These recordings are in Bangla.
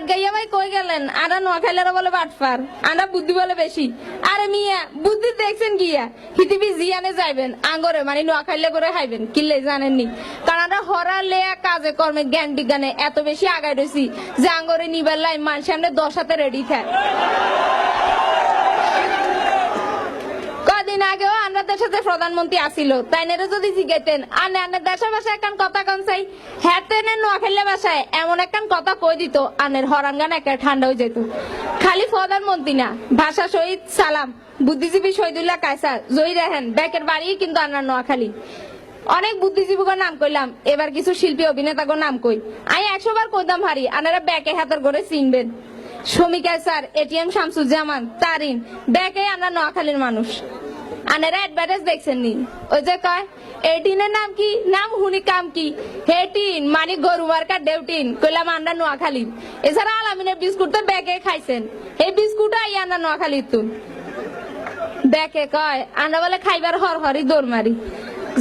সাত গাইয়া ভাই কই গেলেন? আরা নোয়াখাইলারা বলে বাটফার, আনা বুদ্ধি বলে বেশি। আরে মিয়া, বুদ্ধি দেখছেন গিয়া হিতিবি জিয়ানে যাইবেন, আঙ্গরে মানে নোয়াখাইলে করে খাইবেন কিলে জানেননি? কারণ আমরা হরা লেয়া কাজে কর্মে জ্ঞান বিজ্ঞানে এত বেশি আগাই রয়েছি যে আঙ্গরে নিবার লাই মানুষ সামনে দশ হাতে রেডি থাকে কদিন আগেও প্রধানমন্ত্রী আসিল, তাই নেরে যদি আনে একখান কথা কন চাই। হ্যাতেনে নোয়াখালী ভাষায় এমন একখান কথা কই দিত, আনের হরাঙ্গান ঠান্ডা হয়ে যেত খালি প্রধানমন্ত্রী না, ভাষা শহীদ, সালাম, বুদ্ধিজীবী শহীদুল্লাহ কায়সার জয়ী রেহেন ব্যাকের বাড়ি কিন্তু নোয়াখালী। অনেক বুদ্ধিজীবীকে নাম কইলাম, এবার কিছু শিল্পী অভিনেতাকে নাম কই। আমি একশো বার কইতাম হারি, আনারা ব্যাকে হাতের করে চিনবেন। শ্রমিকা স্যার এটিএম শামসুজ্জামান, তারিন ব্যাকে আমরা নোয়াখালীর মানুষ। আনারা অ্যাডভার্টাইজ দেখছেন নি ওই যে কয়, এটিনের নাম কি? নাম হুনি কাম কি? হেটিন মানে গরু মার্কা ডেউটিন কইলাম, আমরা নোয়াখালীর। এছাড়া আলামিনের বিস্কুট তো ব্যাগে খাইছেন। এই বিস্কুট আই আমরা নোয়াখালীর তুন দেখে কয় আমরা বলে খাইবার হর হরি দৌড় মারি।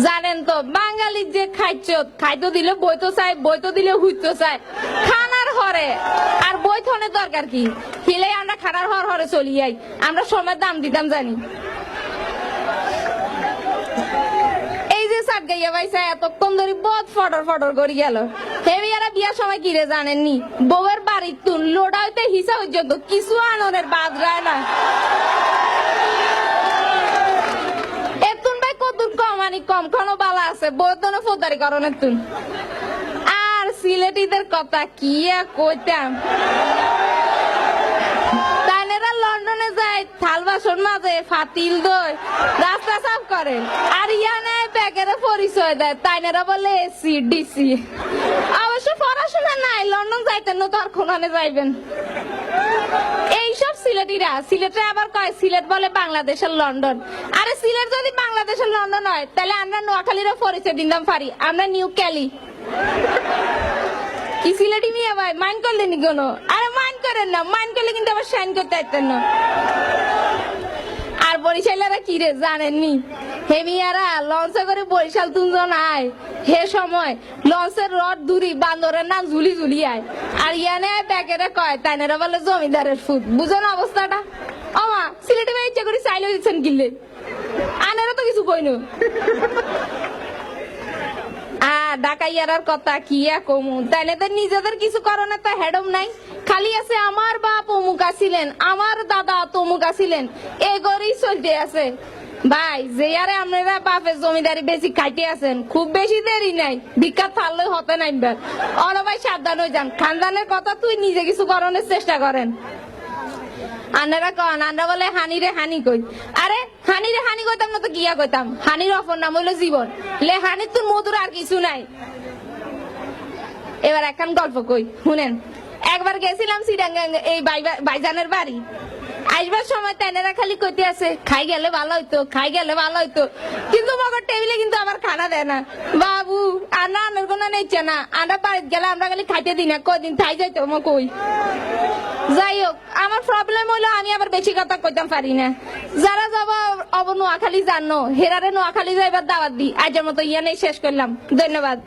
জানেন তো, বাঙালির যে খাইছ খাইতো দিলে বইতো চাই বইতো দিলে হুইতো চাই খানার হরে, আর বইথনের দরকার কি? হিলে আমরা খানার হর হরে চলি যাই আমরা সময় দাম দিতাম জানি এই যে সাত এতক্ষণ ধরে বহুত ফটর গেল। বিয়ার সময় কিরে জানেননি? বাড়ির হিসা কিছু বাদ রায় না। ভাই কম আছে ফোদারি তুন। আর সিলেটিদের কথা কি কইতাম? বাসন মাঝে ফাতিল দই রাস্তা সাফ করে। আর ইয়ানে ব্যাগের পরিচয় দেয়, তাইনেরা বলে এসি, ডিসি। অবশ্য পড়াশোনা নাই, লন্ডন যাইতেন না তো আর কোনানে যাইবেন এইসব সিলেটিরা, সিলেটে আবার কয়, সিলেট বলে বাংলাদেশের লন্ডন। আরে সিলেট যদি বাংলাদেশের লন্ডন হয়, তাহলে আমরা নোয়াখালীরও পরিচয় দিতাম পারি আমরা নিউ ক্যালি। কি সিলেটি নিয়ে ভাই, মাইন্ড করলেন কোনো? আরে মাইন্ড করেন না, মাইন্ড করলে কিন্তু আবার সাইন করতে পারতেন না। বরিশালেরা কি রে জানেননি? হেমিয়ারা লঞ্চে করে বরিশাল তুনজন আয়। হে সময় লঞ্চের রড দূরি, বান্দরের নাম ঝুলি ঝুলি আয়। আর ইয়ানে প্যাকেটে কয়, তাইনেরা বলে জমিদারের ফুট। বুঝেন অবস্থাটা? অমা সিলেটে ভাই ইচ্ছা করে চাইলে দিচ্ছেন কিনলে আনেরা তো কিছু কইনো। আ ডাকাইয়ারার কথা কি কমু? তাইলে তো নিজেদের কিছু করণে তো হেডম নাই। খালি আছে আমার বাপ অমুক আছিলেন, আমার দাদা তমুক আছিলেন। এই গড়েই চলতে আছে। ভাই, যে আরে আপনারা বাপের জমিদারি বেশি খাইতে আছেন, খুব বেশি দেরি নাই। বিখ্যাত থাকলে হতে নাই অন ভাই, সাবধান হয়ে যান। খানদানের কথা তুই নিজে কিছু করণের চেষ্টা করেন। আনারা কন আন্না বলে হানি রে হানি কই। আরে হানিরে হানি কইতাম না তো কিয়া কইতাম। হানির অপর নাম হইল জীবন। লে হানির তোর মধুর আর কিছু নাই। এবার একখান গল্প কই। শুনেন। একবার গেছিলাম সিডাঙ্গা এই বাইজানের বাড়ি। আসবার সময় তেনেরা খালি কইতে আছে, খাই গেলে ভালো হইতো, খাই গেলে ভালো হইতো। কিন্তু মগর টেবিলে কিন্তু আমার খানা দেয় না। বাবু, আর না আনার কোনো নেইছে না। আমরা বাড়িতে গেলে আমরা খালি খাইতে দিই না। কদিন খাই যাইতো মো কই? যাই হোক, আমার প্রবলেম হলো আমি আবার বেশি কথা কইতাম পারি না। যারা যাব অব নোয়াখালী জানো, হেরারে নোয়াখালী যাইবার দাওয়াত দি। আজের মতো ইয়ানেই শেষ করলাম। ধন্যবাদ।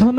ধন্যবাদ।